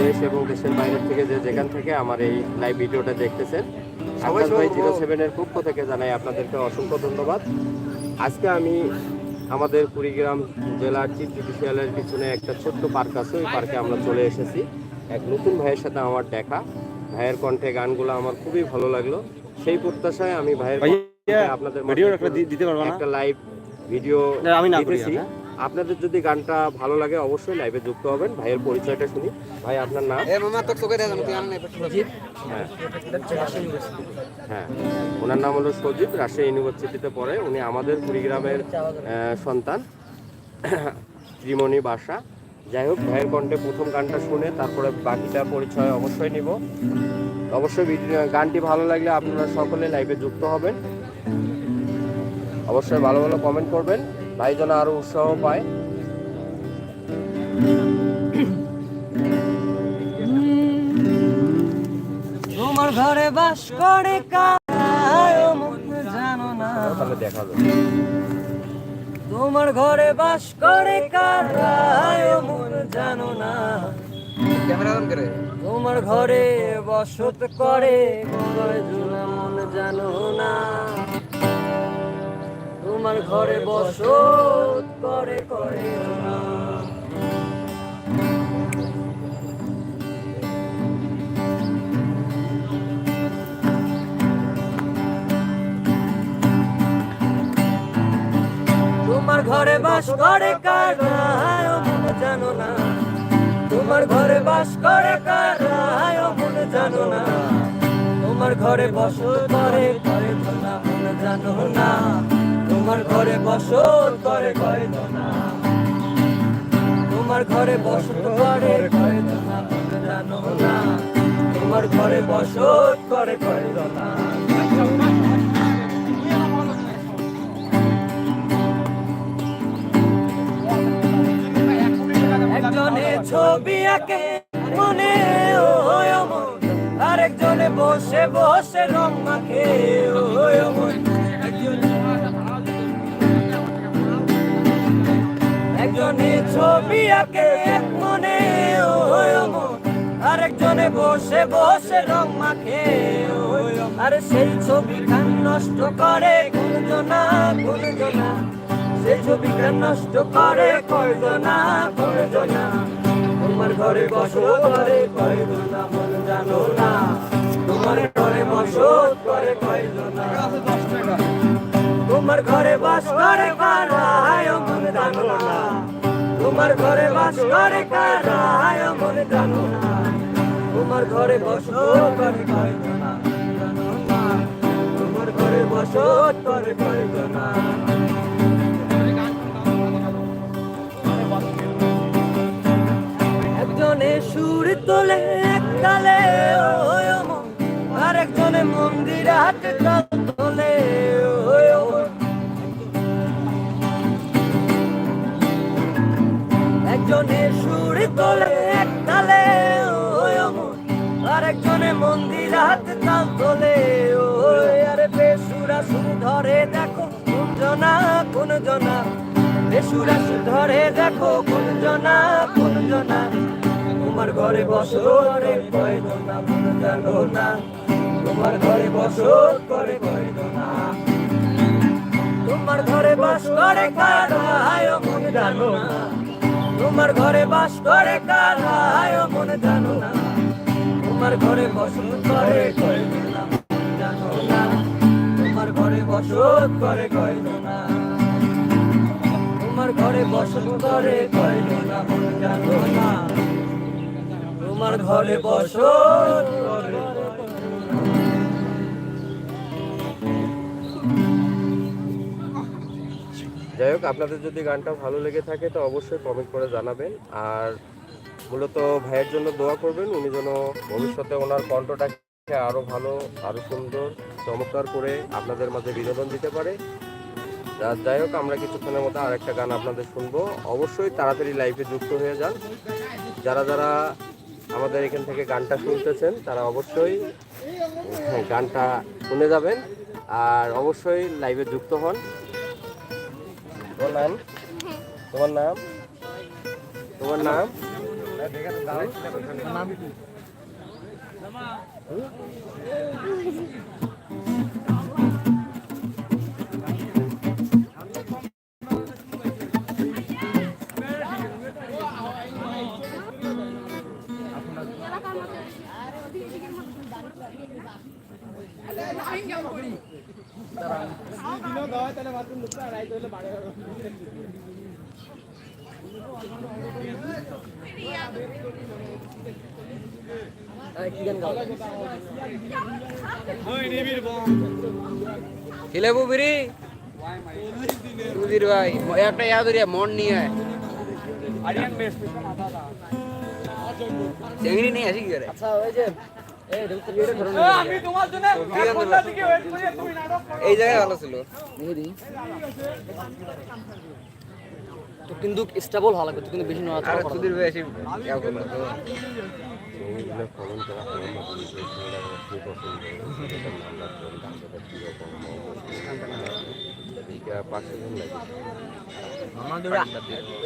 দেশ এবং দেশের বাইরে থেকে যে যেখান থেকে আমার এই লাইভ ভিডিওটা দেখতেছেন সবাই আকাশ ভাই জিরো সেভেনের পক্ষ থেকে জানাই আপনাদেরকে অসংখ্য ধন্যবাদ। আজকে আমি আমাদের কুড়িগ্রাম জেলার চিফ জুডিশিয়ালের পিছনে একটা ছোট্ট পার্ক আছে ওই পার্কে আমরা চলে এসেছি। এক নতুন ভাইয়ের সাথে আমার দেখা। ভাইয়ের কণ্ঠে গানগুলো আমার খুবই ভালো লাগল। সেই প্রত্যাশায় আমি ভাইয়ের আপনাদের দিতে পারব একটা লাইভ ভিডিও আমি না? আপনাদের যদি গানটা ভালো লাগে অবশ্যই লাইভে যুক্ত হবেন। ভাইয়ের পরিচয়টা শুনি। ভাই আপনার নাম? হ্যাঁ হ্যাঁ। ওনার নাম হলো সজীব রাজশাহী ইউনিভার্সিটিতে পড়ে। উনি আমাদের কুড়িগ্রামের সন্তান। ত্রিমণি বাসা। যাই হোক ভাইয়ের কণ্ঠে প্রথম গানটা শুনে তারপরে বাকিটা পরিচয় অবশ্যই নিব। অবশ্যই গানটি ভালো লাগলে আপনারা সকলে লাইভে যুক্ত হবেন। অবশ্যই ভালো ভালো কমেন্ট করবেন। ভাই যেন আরও উৎসাহ পায়। তোমার ঘরে বাস করে কায় মন জানো না? তাহলে দেখা যাবে। তোমার ঘরে বাস করে কায় মন জানো না? ক্যামেরা অন করে। তোমার ঘরে বসত করে মন জানো না। তোমার ঘরে বসত করে করে তোমার ঘরে বাস করে কারায় মন জানো না। তোমার ঘরে বাস করে কারায় মন জানো না। তোমার ঘরে বসত করে করে না মন জানো না। তোমার ঘরে বসত করে করে না তোমার ঘরে বসত করে জানো না। তোমার ঘরে বসত করে করে না ছবি আঁকে মনে ওই আরেকজনে বসে বসে রং মাখে, ওই একজনে ছবি আঁকে, এক মনে আরেকজনে বসে বসে রং মাখে। আরে সেই ছবি খান নষ্ট করে কোনজনা কোনজনা সেই ছবিটা নষ্ট করে কয়জনা কয়জনা তোমার ঘরে বসো করে কয়জনা মন জানো না। তোমার ঘরে বসত করে কয়জনা তোমার ঘরে বাস করে কারায় মন জানো না। তোমার ঘরে বাস করে মন জানো না। তোমার ঘরে বসত করে না তোমার ঘরে বসত করে কয়জনা একজনে সুর তোলে এককালে ওই অমন, আরেকজনে মন্দির হাতে একজনে সুর তোলে ওই অমন, আরেকজনে মন্দির হাতে তাল তোলে ওই আরে বেসুরা সুর ধরে দেখো কোন জনা কোন জনা। বেসুরা সুর ধরে দেখো কোন জনা কোন জনা। তোমার ঘরে বসো রে কয়জনা মন জানো না। তোমার ঘরে বসো করে কয়জনা তোমার ঘরে বাস করে কারায় মন জানো না। তোমার ঘরে বাস করে কারায় মন জানো না। তোমার ঘরে বসত করে জানো না। তোমার ঘরে বসত করে কয়জনা তোমার ঘরে বসত করে কয়জনা মন জানো না। তোমার ঘরে বসত করে যাই হোক আপনাদের যদি গানটা ভালো লেগে থাকে তো অবশ্যই কমেন্ট করে জানাবেন। আর মূলত ভাইয়ের জন্য দোয়া করবেন উনি যেন ভবিষ্যতে ওনার কণ্ঠটাকে আরও ভালো আরও সুন্দর চমৎকার করে আপনাদের মাঝে বিনোদন দিতে পারে। যাই হোক আমরা কিছুক্ষণের মধ্যে আরেকটা গান আপনাদের শুনব। অবশ্যই তাড়াতাড়ি লাইভে যুক্ত হয়ে যান। যারা যারা আমাদের এখান থেকে গানটা শুনতেছেন তারা অবশ্যই হ্যাঁ, গানটা শুনে যাবেন। আর অবশ্যই লাইভে যুক্ত হন। তোমার নাম? তোমার নাম? তোমার নাম? খিলাবু বিরি সুধীর ভাই একটা ইয়াদ রিয়া মন নিয়ে আয় চেংড়ি নেই আসি কি করে আচ্ছা ওই যে এই জায়গায় ভালো ছিল। তো কিন্তু স্টেবল হওয়া লাগবে কিন্তু বেশি আর সুধীর ভাই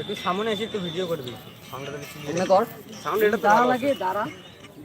একটু সামনে এসে একটু ভিডিও করবি। সামনে কর। সাউন্ড এটা দাঁড়া লাগে দাঁড়া।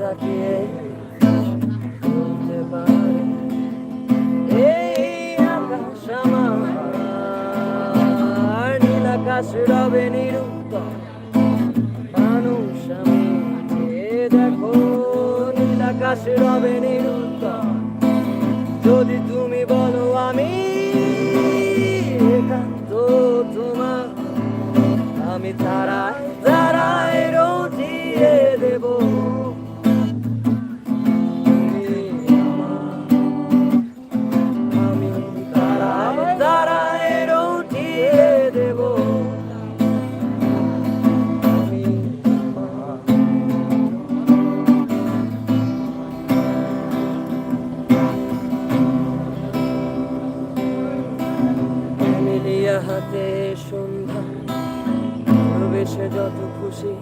তাকিয়ে বলতে পারো এই আকাশ আমার নীল আকাশ রবে নিরুত্তম মানুষ আমি দেখো নীল আকাশ রবে নিরুত্তম সন্ধ্যা। প্রবেশে যত খুশি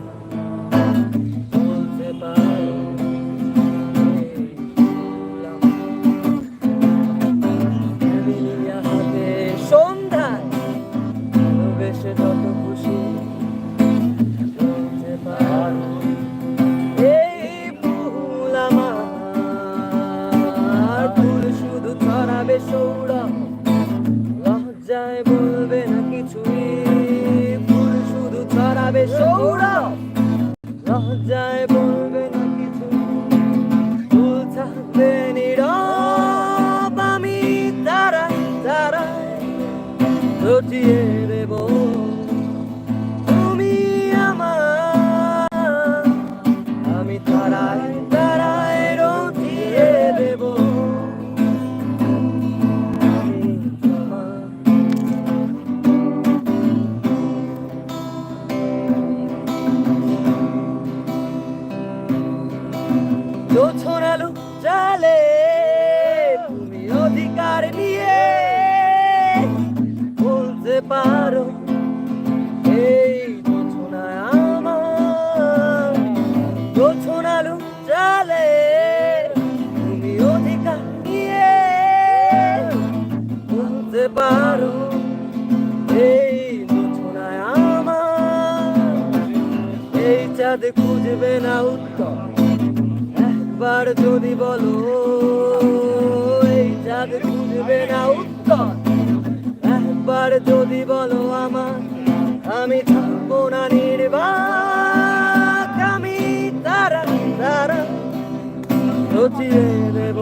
রটিয়ে দেব। তুমি আমার আমি তারাই তারাই রটিয়ে দেব। আমি পারো। এই জোছনায় আমার জোছনালু চালে তুমি অধিকার নিয়ে বলতে পারো। এই জোছনায় আমার, এই চাঁদ খুঁজবে না উত্তর। একবার যদি বলো, এই চাঁদ খুঁজবে না উত্তর। একবার যদি বলো আমার আমি থাকব না নির্বাক আমি তারা তারা রচিয়ে দেব।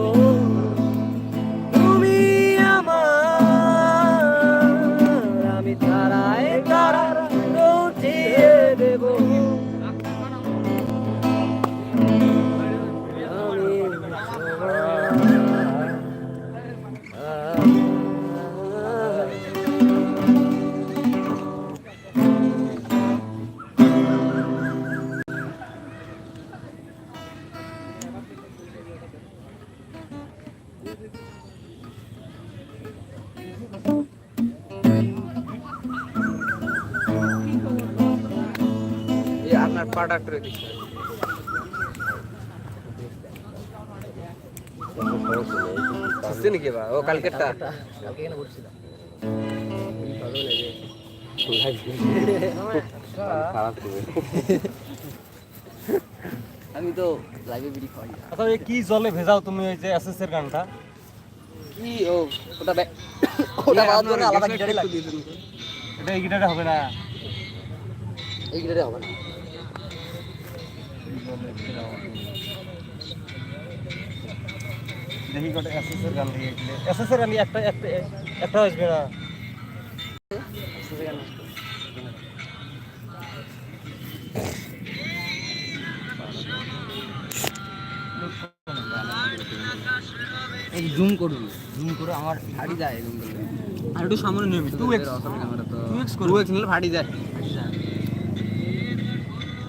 এই আপনার পাটা করে দিচ্ছে বুঝছে নাকি বা ও কালকেরটা খারাপ হবে আমি তো লাইভে বিড়ি খাই আচ্ছা এই কি জলে ভেজাও তুমি ওই যে এসএস এর গানটা কি ও ওটা ব্যাক ওটা বাদ জন্য আলাদা গিটারে লাগে এটা এই গিটারে হবে না এই গিটারে হবে না দেখি কটা এসএস গান দিয়ে এসএস এর একটা একটা একটা আসবে না এই জুম করবি জুম করে আমার ফাড়ি যায় করলে আর একটু সামনে নিবি টু এক্স টু এক্স করবি টু এক্স নিলে ফাড়ি যায়।